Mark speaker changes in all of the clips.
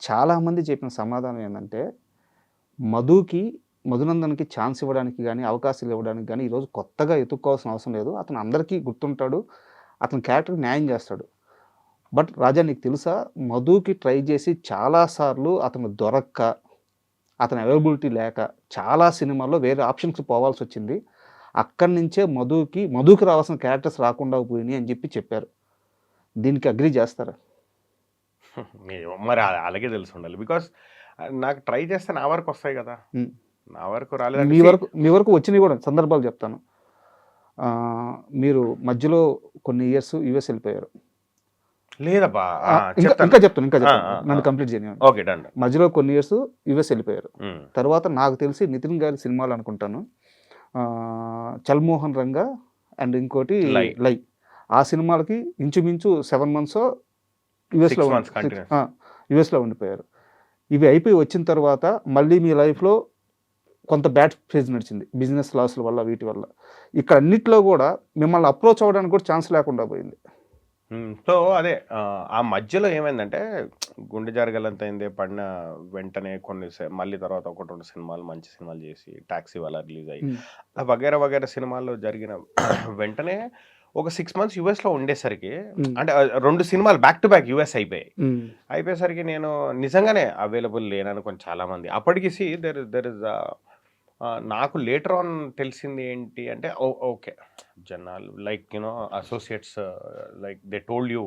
Speaker 1: చాలామంది చెప్పిన సమాధానం ఏంటంటే మధుకి మధునందన్కి ఛాన్స్ ఇవ్వడానికి కానీ అవకాశాలు ఇవ్వడానికి కానీ ఈరోజు కొత్తగా ఎత్తుక్కోవాల్సిన అవసరం లేదు. అతను అందరికీ గుర్తుంటాడు. అతని క్యారెక్టర్ న్యాయం చేస్తాడు. బట్ రాజా నీకు తెలుసా? మధుకి ట్రై చేసి చాలాసార్లు అతను దొరక్క అతని అవైలబిలిటీ లేక చాలా సినిమాల్లో వేరే ఆప్షన్స్ పోవాల్సి వచ్చింది. అక్కడి నుంచే మధుకి మధుకి రావాల్సిన క్యారెక్టర్స్ రాకుండా పోయినాయి అని చెప్పి చెప్పారు. దీనికి అగ్రి చేస్తారా?
Speaker 2: మరి అలాగే తెలిసి ఉండాలి బికాస్ నాకు ట్రై చేస్తే నా వరకు వస్తాయి కదా. నా వరకు
Speaker 1: మీ
Speaker 2: రాలేదంటే
Speaker 1: వరకు మీ వరకు వచ్చినవి కూడా సందర్భాలు చెప్తాను. మీరు మధ్యలో కొన్ని ఇయర్స్ యుఎస్ వెళ్ళిపోయారు.
Speaker 2: లేదబ్బా
Speaker 1: ఇంకా
Speaker 2: చెప్తాను.
Speaker 1: ఇంకా చెప్తాను నన్ను. కంప్లీట్ చేయని
Speaker 2: ఓకే డన్
Speaker 1: మధ్యలో కొన్ని ఇయర్స్ యుఎస్ వెళ్ళిపోయారు. తర్వాత నాకు తెలిసి నితిన్ గారి సినిమాలు అనుకుంటాను. చల్మోహన్ రంగా అండ్ ఇంకోటి
Speaker 2: లై.
Speaker 1: లై. ఆ సినిమాలకి ఇంచుమించు సెవెన్ మంత్స్ యుఎస్లో. యుఎస్లో ఉండిపోయారు ఇవి అయిపోయి వచ్చిన తర్వాత మళ్ళీ మీ లైఫ్లో కొంత బ్యాడ్ ఫేజ్ నడిచింది బిజినెస్ లాస్ల వల్ల వీటి వల్ల ఇక్కడ అన్నిట్లో కూడా మిమ్మల్ని అప్రోచ్ అవ్వడానికి కూడా ఛాన్స్ లేకుండా పోయింది
Speaker 2: సో అదే ఆ, మధ్యలో ఏమైందంటే గుండె జరగలంత అయింది పడిన వెంటనే కొన్ని మళ్ళీ తర్వాత ఒకటి రెండు సినిమాలు మంచి సినిమాలు చేసి టాక్సీ వల్ల రిలీజ్ అయ్యి. ఆ వగేర వగేర సినిమాల్లో జరిగిన వెంటనే ఒక సిక్స్ మంత్స్ యుఎస్లో ఉండేసరికి. అంటే రెండు సినిమాలు బ్యాక్ టు బ్యాక్ యుఎస్ అయిపోయాయి. అయిపోయేసరికి నేను నిజంగానే అవైలబుల్ లేననుకొని చాలామంది. అప్పటికి సి దెర్ దెర్ ఇస్ నాకు లేటర్ ఆన్ తెలిసింది ఏంటి అంటే ఓకే. జనాలు like you know associates like they told you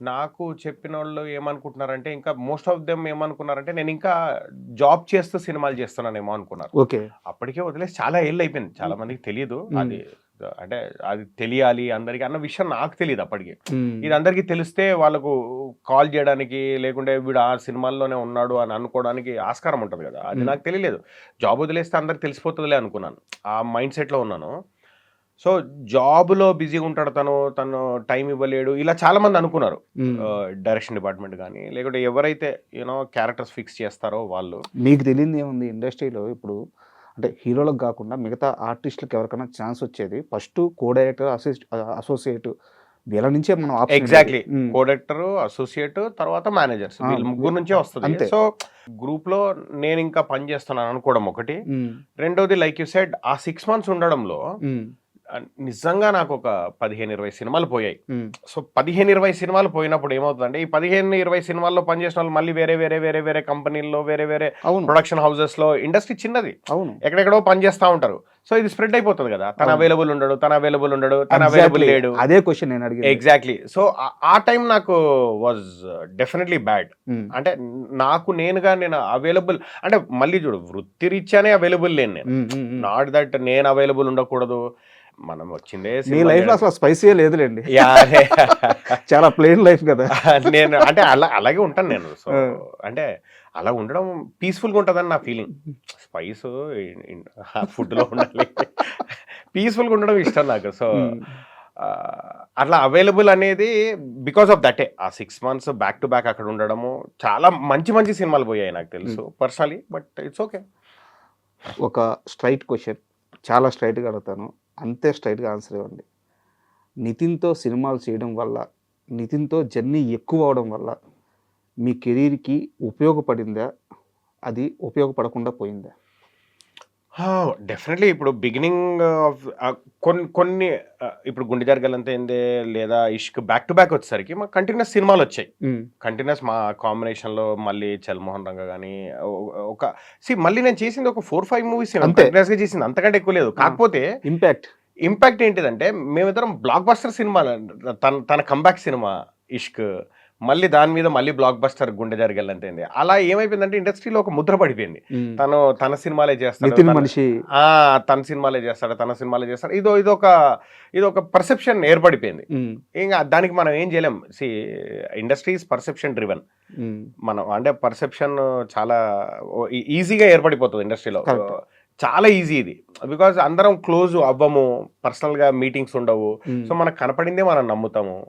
Speaker 2: నాకు చెప్పిన వాళ్ళు ఏమనుకుంటున్నారంటే ఇంకా మోస్ట్ ఆఫ్ దెమ్ ఏమనుకున్నారంటే నేను ఇంకా జాబ్ చేస్తూ సినిమాలు చేస్తున్నానేమో అనుకున్నారు.
Speaker 1: ఓకే.
Speaker 2: అప్పటికే వదిలేసి చాలా ఏళ్ళు అయిపోయింది. చాలా మందికి తెలియదు. అది అంటే అది తెలియాలి అందరికి అన్న విషయం నాకు తెలియదు అప్పటికి. ఇది అందరికీ తెలిస్తే వాళ్ళకు కాల్ చేయడానికి లేకుంటే వీడు ఆ సినిమాల్లోనే ఉన్నాడు అని అనుకోవడానికి ఆస్కారం ఉంటుంది కదా. అది. నాకు తెలియలేదు. జాబ్ వదిలేస్తే అందరికి తెలిసిపోతుందిలే అనుకున్నాను. ఆ మైండ్ సెట్లో ఉన్నాను. సో జాబ్లో బిజీగా ఉంటాడు తను తను టైం ఇవ్వలేడు ఇలా చాలా మంది అనుకున్నారు. డైరెక్షన్ డిపార్ట్మెంట్ కానీ లేకుంటే ఎవరైతే యూనో క్యారెక్టర్స్ ఫిక్స్ చేస్తారో వాళ్ళు.
Speaker 1: మీకు తెలియదు ఏముంది? ఇండస్ట్రీలో ఇప్పుడు అంటే హీరోలకు కాకుండా మిగతా ఆర్టిస్టులకు ఎవరికైనా ఛాన్స్ వచ్చేది. ఫస్ట్ కో డైరెక్టర్ అసోసియేట్ వీళ్ళ నుంచే మనం
Speaker 2: ఎగ్జాక్ట్లీ.
Speaker 1: ఉమ్,
Speaker 2: కోడెక్టర్ అసోసియేట్ తర్వాత మేనేజర్స్. వీళ్ళు ముగ్గురు నుంచే వస్తుంది.
Speaker 1: అంతే.
Speaker 2: సో గ్రూప్లో నేను ఇంకా పని చేస్తున్నాను అనుకోవడం ఒకటి. రెండోది లైక్ యూ సెడ్ ఆ సిక్స్ మంత్స్ ఉండడంలో నిజంగా నాకు ఒక పదిహేను ఇరవై సినిమాలు పోయాయి. సో పదిహేను ఇరవై సినిమాలు పోయినప్పుడు ఏమవుతుందంటే ఈ పదిహేను ఇరవై సినిమాల్లో పనిచేసిన వాళ్ళు మళ్ళీ వేరే వేరే వేరే వేరే కంపెనీల్లో వేరే వేరే ప్రొడక్షన్ హౌసెస్లో ఇండస్ట్రీ చిన్నది.
Speaker 1: అవును.
Speaker 2: ఎక్కడెక్కడో పని చేస్తూ ఉంటారు. సో ఇది స్ప్రెడ్ అయిపోతుంది కదా. తన. అవైలబుల్ ఉండడు తన అవైలబుల్ ఉండడు తన అవైలబుల్. లేడు.
Speaker 1: అదే క్వశ్చన్ నేను అడిగాను
Speaker 2: ఎగ్జాక్ట్లీ సో ఆ టైం నాకు వాజ్ డెఫినెట్లీ బ్యాడ్ అంటే నాకు నేనుగా నేను అవైలబుల్ అంటే మళ్ళీ చూడు వృత్తిరీత్యానే అవైలబుల్ లేను నేను. నాట్ దట్ నేను అవైలబుల్ ఉండకూడదు. మనం వచ్చిందే
Speaker 1: మీ లైఫ్ అసలు స్పైసీ లేదులేండి. చాలా ప్లెయిన్ లైఫ్ కదా.
Speaker 2: నేను అంటే అలా అలాగే ఉంటాను నేను. సో. అంటే అలా ఉండడం పీస్ఫుల్గా ఉంటుందని నా ఫీలింగ్. స్పైస్ ఫుడ్లో ఉండాలి. పీస్ఫుల్గా ఉండడం ఇష్టం నాకు. సో అట్లా అవైలబుల్ అనేది బికాస్ ఆఫ్ దటే. ఆ six months back to back అక్కడ ఉండడము చాలా మంచి మంచి సినిమాలు పోయాయి నాకు తెలుసు పర్సనలీ బట్ ఇట్స్ ఓకే.
Speaker 1: ఒక స్ట్రైట్ క్వశ్చన్. చాలా స్ట్రైట్గా అడుగుతాను. అంతే స్ట్రైట్గా ఆన్సర్ ఇవ్వండి. నితిన్తో సినిమాలు చేయడం వల్ల నితిన్తో జర్నీ ఎక్కువ అవడం వల్ల మీ కెరీర్కి ఉపయోగపడిందా? అది ఉపయోగపడకుండా పోయిందా?
Speaker 2: డెఫినెట్లీ ఇప్పుడు బిగినింగ్ ఆఫ్ కొన్ని కొన్ని ఇప్పుడు గుండె జరగాలంత ఏందే లేదా ఇష్క్ బ్యాక్ టు బ్యాక్ వచ్చేసరికి మాకు కంటిన్యూస్ సినిమాలు వచ్చాయి. కంటిన్యూస్ మా కాంబినేషన్లో మళ్ళీ చల్మోహన్ రంగ కానీ ఒక సి మళ్ళీ నేను చేసింది ఒక ఫోర్ ఫైవ్ మూవీస్
Speaker 1: అంతే.
Speaker 2: కంటిన్యూస్గా చేసింది. అంతకంటే ఎక్కువ లేదు. కాకపోతే
Speaker 1: ఇంపాక్ట్.
Speaker 2: ఇంపాక్ట్ ఏంటిదంటే మేమిద్దరం బ్లాక్ బస్టర్ సినిమా తన తన కంబ్యాక్ సినిమా ఇష్క్. మళ్ళీ దాని మీద మళ్ళీ బ్లాక్ బస్టర్ గుండె జరగాలంతేంది అలా ఏమైపోయిందంటే ఇండస్ట్రీలో ఒక ముద్ర పడిపోయింది. తను తన సినిమాలే చేస్తాడు
Speaker 1: మనిషి.
Speaker 2: ఆ, తన సినిమాలే చేస్తాడు తన సినిమాలే చేస్తాడు. ఇదో ఇదొక ఇదొక పర్సెప్షన్ ఏర్పడిపోయింది. ఇంకా దానికి మనం ఏం చేయలేం. సి ఇండస్ట్రీస్ పర్సెప్షన్ డ్రివెన్ మనం అంటే పర్సెప్షన్ చాలా ఈజీగా ఏర్పడిపోతుంది ఇండస్ట్రీలో. చాలా ఈజీ ఇది. బికాజ్ అందరం క్లోజ్ అవ్వము పర్సనల్గా మీటింగ్స్ ఉండవు. సో మనకు కనపడిందే మనం నమ్ముతాము.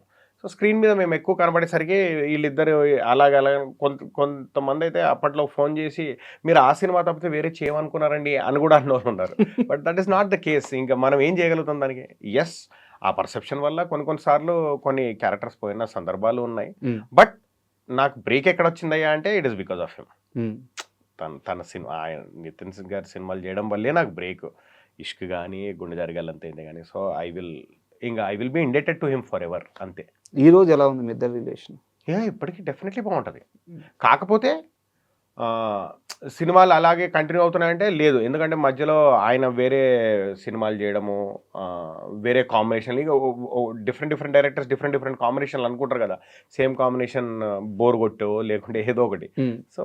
Speaker 2: సో స్క్రీన్ మీద మేము ఎక్కువ కనపడేసరికి వీళ్ళిద్దరు అలాగ కొంత కొంతమంది అయితే అప్పట్లో ఫోన్ చేసి మీరు ఆ సినిమా తప్పితే వేరే చేయమనుకున్నారండి అని కూడా అన్న వాళ్ళు ఉన్నారు. But that is not the case. ఇంకా మనం ఏం చేయగలుగుతాం దానికి? ఎస్ ఆ పర్సెప్షన్ వల్ల కొన్ని కొన్నిసార్లు కొన్ని క్యారెక్టర్స్ పోయిన సందర్భాలు ఉన్నాయి. బట్ నాకు బ్రేక్ ఎక్కడ వచ్చిందయ్యా అంటే it is because of him. తన తన సినిమా ఆయన నితిన్ సింగ్ గారి సినిమాలు చేయడం వల్లే నాకు బ్రేక్. ఇష్క్ కానీ గుండె జరగాలంతే కానీ సో ఐ విల్ ఇంకా I will be indebted to him forever అంతే.
Speaker 1: ఈ రోజు ఎలా ఉంది మీ ఇద్దరు రిలేషన్?
Speaker 2: యా ఇప్పటికీ డెఫినెట్లీ బాగుంటుంది. కాకపోతే సినిమాలు అలాగే కంటిన్యూ అవుతున్నాయంటే లేదు. ఎందుకంటే మధ్యలో ఆయన వేరే సినిమాలు చేయడము వేరే కాంబినేషన్ ఇక different different directors different different కాంబినేషన్లు అనుకుంటారు కదా. సేమ్ కాంబినేషన్ బోర్ కొట్టో లేకుంటే ఏదో ఒకటి. సో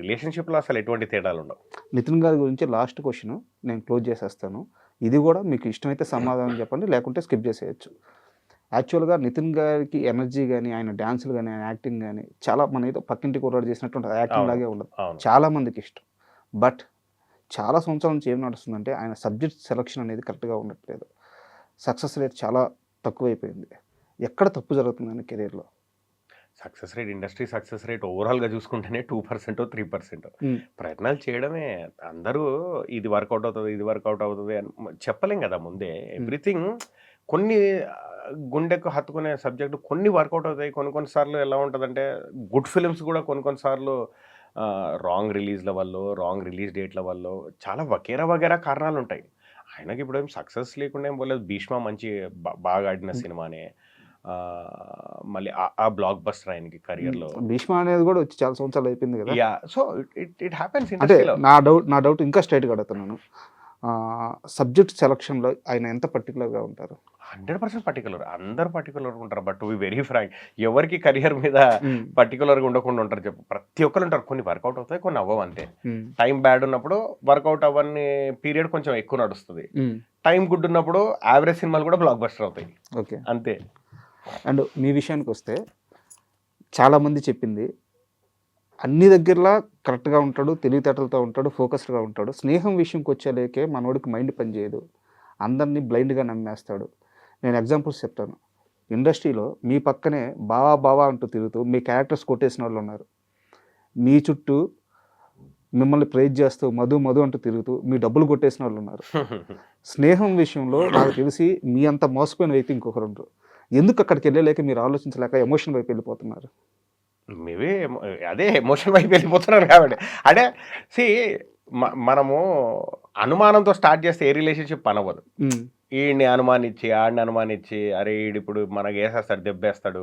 Speaker 2: రిలేషన్షిప్లో అసలు ఎటువంటి తేడాలు ఉండవు.
Speaker 1: నితిన్ గారి గురించి లాస్ట్ క్వశ్చన్ నేను క్లోజ్ చేసేస్తాను. ఇది కూడా మీకు ఇష్టమైతే సమాధానం చెప్పండి లేకుంటే స్కిప్ చేసేయచ్చు. యాక్చువల్గా నితిన్ గారికి ఎనర్జీ కానీ ఆయన డ్యాన్సులు కానీ ఆయన యాక్టింగ్ కానీ చాలా మన ఏదో పక్కింటి కుర్రాడు చేసినట్టు ఉంటుంది యాక్టింగ్. లాగే ఉండదు. చాలా మందికి ఇష్టం. బట్ చాలా సంవత్సరాల నుంచి ఏం నడుస్తుందంటే ఆయన సబ్జెక్ట్ సెలక్షన్ అనేది కరెక్ట్గా ఉండట్లేదు. సక్సెస్ రేట్ చాలా తక్కువైపోయింది. ఎక్కడ తప్పు జరుగుతుంది ఆయన కెరీర్లో?
Speaker 2: Success rate industry success rate ఓవరాల్గా చూసుకుంటేనే టూ పర్సెంట్ త్రీ పర్సెంట్. ప్రయత్నాలు చేయడమే. అందరూ ఇది వర్కౌట్ అవుతుంది ఇది వర్కౌట్ అవుతుంది అని చెప్పలేం కదా ముందే. ఎవ్రీథింగ్ కొన్ని గుండెకు హత్తుకునే సబ్జెక్టు కొన్ని వర్కౌట్ అవుతాయి. కొన్ని కొన్నిసార్లు ఎలా ఉంటుందంటే గుడ్ ఫిలిమ్స్ కూడా కొన్ని కొన్నిసార్లు రాంగ్ రిలీజ్ల వల్ల రాంగ్ రిలీజ్ డేట్ల వల్ల చాలా వగేరా వగేరా కారణాలు ఉంటాయి ఆయనకి ఇప్పుడు ఏం సక్సెస్ లేకుండా ఏం పోలేదు. భీష్మ మంచి బాగా ఆడిన సినిమానే. మళ్ళీ ఆ- బ్లాక్ బస్టర్ ఆయనకి కెరియర్లో.
Speaker 1: భీష్మ అనేది కూడా వచ్చి చాలా సంవత్సరాలు అయిపోయింది కదా?
Speaker 2: Yeah. So it it happens
Speaker 1: అంటే నా డౌట్ నా డౌట్ ఇంకా స్ట్రైట్గా అడుగుతున్నాను. సబ్జెక్ట్ సెలక్షన్లో ఆయన ఎంత పర్టికులర్గా ఉంటారు?
Speaker 2: Hundred percent particular. అందరు పర్టికులర్ ఉంటారు. బట్ వి వెరీ ఫ్రాంక్ ఎవరికి కెరియర్ మీద పర్టికులర్గా ఉండకుండా ఉంటారు చెప్పు. ప్రతి ఒక్కరు ఉంటారు. కొన్ని వర్కౌట్ అవుతాయి కొన్ని అవ్వవు అంతే. టైం బ్యాడ్ ఉన్నప్పుడు వర్కౌట్ అవ్వని పీరియడ్ కొంచెం ఎక్కువ నడుస్తుంది. టైం గుడ్ ఉన్నప్పుడు యావరేజ్ సినిమాలు కూడా బ్లాక్ బస్టర్ అవుతాయి.
Speaker 1: ఓకే.
Speaker 2: అంతే.
Speaker 1: అండ్ మీ విషయానికి వస్తే చాలామంది చెప్పింది అన్ని దగ్గరలా కరెక్ట్గా ఉంటాడు తెలివితేటలతో ఉంటాడు ఫోకస్డ్గా ఉంటాడు. స్నేహం విషయంకి వచ్చేలేకే మనోడికి మైండ్ పనిచేయదు అందరినీ బ్లైండ్గా నమ్మేస్తాడు. నేను ఎగ్జాంపుల్స్ చెప్తాను. ఇండస్ట్రీలో మీ పక్కనే బావా బావా అంటూ తిరుగుతూ మీ క్యారెక్టర్స్ కొట్టేసిన వాళ్ళు ఉన్నారు. మీ చుట్టూ మిమ్మల్ని ప్రైజ్ చేస్తూ మధు మధు అంటూ తిరుగుతూ మీ డబ్బులు కొట్టేసిన వాళ్ళు ఉన్నారు. స్నేహం విషయంలో నాకు తెలిసి మీ అంత మోసపోయిన వ్యక్తి ఇంకొకరు ఉండరు. ఎందుకు అక్కడికి వెళ్ళలేక మీరు ఆలోచించలేక ఎమోషన్ వైపు వెళ్ళిపోతున్నారు?
Speaker 2: మేబీ అదే ఎమోషన్ వైపు వెళ్ళిపోతున్నారు కాబట్టి. అంటే సి మనము అనుమానంతో స్టార్ట్ చేస్తే ఏ రిలేషన్షిప్ పనవ్వదు ఈడిని అనుమానించి ఆడిని అనుమానించి అరే ఈడు ఇప్పుడు మనకి వేసేస్తాడు దెబ్బేస్తాడు.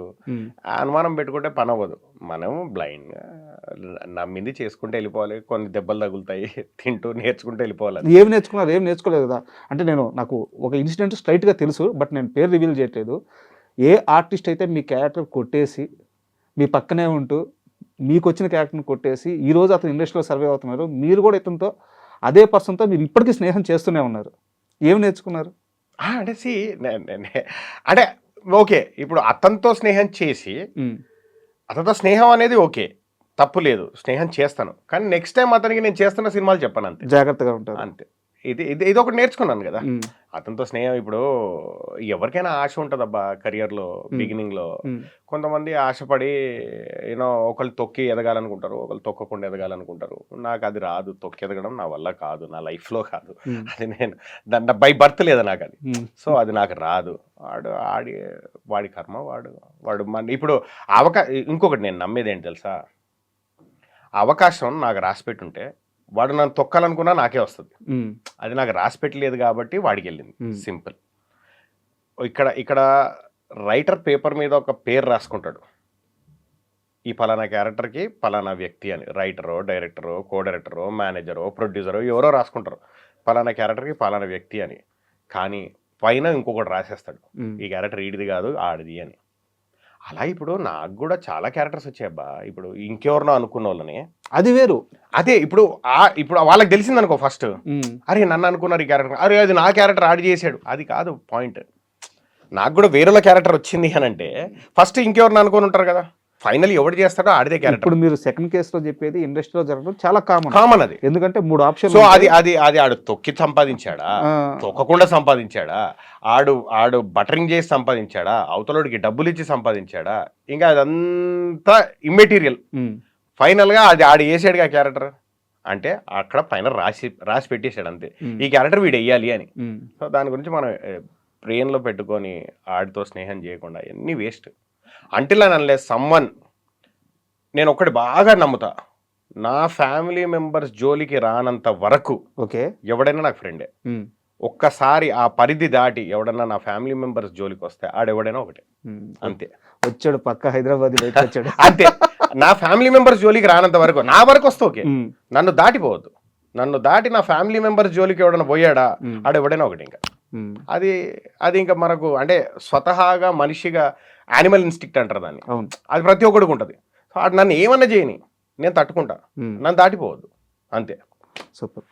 Speaker 2: అనుమానం పెట్టుకుంటే పని అవ్వదు మనం బ్లైండ్గా నమ్మింది చేసుకుంటే వెళ్ళిపోవాలి. కొన్ని దెబ్బలు తగులుతాయి తింటూ నేర్చుకుంటూ వెళ్ళిపోవాలి
Speaker 1: ఏం నేర్చుకున్నారు ఏం నేర్చుకోలేదు కదా. అంటే నేను నాకు ఒక ఇన్సిడెంట్ స్ట్రైట్గా తెలుసు బట్ నేను పేరు రివీల్ చేయట్లేదు. ఏ ఆర్టిస్ట్ అయితే మీ క్యారెక్టర్ కొట్టేసి మీ పక్కనే ఉంటూ మీకు వచ్చిన క్యారెక్టర్ని కొట్టేసి ఈ రోజు అతను ఇండస్ట్రీలో సర్వే అవుతున్నారు. మీరు కూడా ఇతనితో అదే పర్సన్తో మీరు ఇప్పటికీ స్నేహం చేస్తూనే ఉన్నారు. ఏం నేర్చుకున్నారు?
Speaker 2: అంటే సి అంటే ఓకే ఇప్పుడు అతనితో స్నేహం చేసి అతనితో స్నేహం అనేది ఓకే తప్పు లేదు స్నేహం చేస్తాను. కానీ నెక్స్ట్ టైం అతనికి నేను చేస్తున్న సినిమాలు చెప్పాను అంతే.
Speaker 1: జాగ్రత్తగా ఉంటారు.
Speaker 2: అంతే. ఇది ఇది ఇది ఒకటి నేర్చుకున్నాను కదా. అతనితో స్నేహం ఇప్పుడు ఎవరికైనా ఆశ ఉంటుందబ్బా కెరియర్లో బిగినింగ్లో కొంతమంది ఆశపడి యూనో ఒకళ్ళు తొక్కి ఎదగాలనుకుంటారు ఒకళ్ళు తొక్కకుండా ఎదగాలనుకుంటారు. నాకు అది రాదు తొక్కి ఎదగడం నా వల్ల కాదు నా లైఫ్లో కాదు. అది నేను దాంట్లో బై బర్త్ లేదు నాకు అది. సో అది నాకు రాదు. వాడు ఆడి వాడి కర్మ వాడు వాడు మన ఇప్పుడు అవకా ఇంకొకటి నేను నమ్మేది ఏంటి తెలుసా? అవకాశం నాకు రాసి పెట్టుంటే వాడు నన్ను తొక్కాలనుకున్నా నాకే వస్తుంది. అది నాకు రాసి పెట్టలేదు కాబట్టి వాడికి వెళ్ళింది. సింపుల్. ఇక్కడ ఇక్కడ రైటర్ పేపర్ మీద ఒక పేరు రాసుకుంటాడు. ఈ పలానా క్యారెక్టర్కి పలానా వ్యక్తి అని. రైటరో డైరెక్టరో కో డైరెక్టరో మేనేజరో ప్రొడ్యూసరో ఎవరో రాసుకుంటారు. పలానా క్యారెక్టర్కి పలానా వ్యక్తి అని. కానీ పైన ఇంకొకటి రాసేస్తాడు. ఈ క్యారెక్టర్ ఈడిది కాదు ఆడిది అని. అలా ఇప్పుడు నాకు కూడా చాలా క్యారెక్టర్స్ వచ్చాయబ్బా. ఇప్పుడు ఇంకెవరినో అనుకున్న వాళ్ళని
Speaker 1: అది వేరు.
Speaker 2: అదే ఇప్పుడు ఆ ఇప్పుడు వాళ్ళకి తెలిసిందనుకో ఫస్ట్.
Speaker 1: ఉమ్,
Speaker 2: అరే నన్ను అనుకున్నారు ఈ క్యారెక్టర్. అరే అది నా క్యారెక్టర్ ఆడి చేసాడు అది కాదు పాయింట్. నాకు కూడా వేరేల క్యారెక్టర్ వచ్చింది అని అంటే ఫస్ట్ ఇంకెవరిని అనుకుని ఉంటారు కదా. ఫైనల్ ఎవడు చేస్తాడో ఆడిదే క్యారెక్టర్
Speaker 1: ఇప్పుడు మీరు సెకండ్ కేసులో చెప్పేది ఇండస్ట్రీలో జరగడం చాలా కామన్
Speaker 2: కామన్ అది.
Speaker 1: ఎందుకంటే మూడు ఆప్షన్
Speaker 2: సో అది అది అది ఆడు తొక్కి సంపాదించాడా? తొక్కకుండా సంపాదించాడా? ఆడు ఆడు బటరింగ్ చేసి సంపాదించాడా? అవతలోడికి డబ్బులు ఇచ్చి సంపాదించాడా? ఇంకా అదంతా ఇమ్మెటీరియల్ ఫైనల్గా అది ఆడు వేసాడుగా క్యారెక్టర్ అంటే అక్కడ పైన రాసి రాసి పెట్టేశాడు అంతే. ఈ క్యారెక్టర్ వీడు వెయ్యాలి అని. సో దాని గురించి మనం బ్రెయిన్లో పెట్టుకొని ఆడితో స్నేహం చేయకుండా అన్నీ వేస్ట్ అంటిల్ అని అనలే సమ్మన్ నేను ఒకటి బాగా నమ్ముతా. నా ఫ్యామిలీ మెంబర్స్ జోలికి రానంత వరకు
Speaker 1: ఓకే.
Speaker 2: ఎవడైనా నాకు ఫ్రెండే
Speaker 1: ఉమ్,
Speaker 2: ఒక్కసారి ఆ పరిధి దాటి ఎవడన్నా నా ఫ్యామిలీ మెంబర్స్ జోలికి వస్తే ఆడెవడైనా ఒకటే.
Speaker 1: ఉమ్.
Speaker 2: అంతే.
Speaker 1: వచ్చాడు పక్క హైదరాబాద్ వచ్చాడు.
Speaker 2: అంతే. నా ఫ్యామిలీ మెంబర్స్ జోలికి రానంత వరకు నా వరకు వస్తే ఓకే.
Speaker 1: ఉమ్,
Speaker 2: నన్ను దాటిపోవద్దు. నన్ను దాటి నా ఫ్యామిలీ మెంబర్స్ జోలికి ఎవడన్నా పోయాడా ఆడెవడైనా ఒకటి ఇంకా. అది అది ఇంకా మనకు అంటే స్వతహాగా మనిషిగా యానిమల్ ఇన్స్టిక్ట్ అంటారు దాన్ని. అది ప్రతి ఒక్కడికి ఉంటుంది. సో అది నన్ను ఏమన్నా చేయని నేను తట్టుకుంటా. నన్ను దాటిపోవద్దు. అంతే.
Speaker 1: సూపర్.